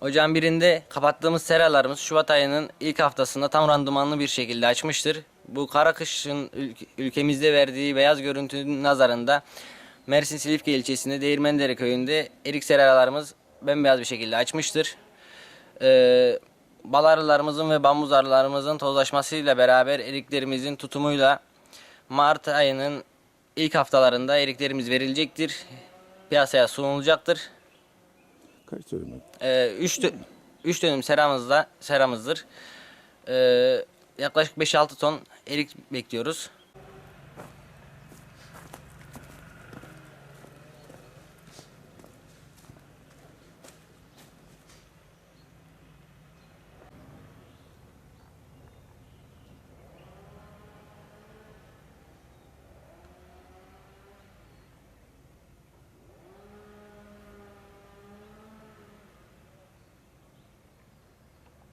Ocağın birinde kapattığımız seralarımız Şubat ayının ilk haftasında tam randımanlı bir şekilde açmıştır. Bu kara kışın ülk- ülkemizde verdiği beyaz görüntünün nazarında Mersin Silifke ilçesinde Değirmendere köyünde erik seralarımız bembeyaz bir şekilde açmıştır. Ee, bal arılarımızın ve bambuz arılarımızın tozlaşmasıyla beraber eriklerimizin tutumuyla Mart ayının ilk haftalarında eriklerimiz verilecektir. Piyasaya sunulacaktır. Kaç dönüm? 3 3 dönüm seramızda seramızdır. Ee, yaklaşık 5-6 ton erik bekliyoruz.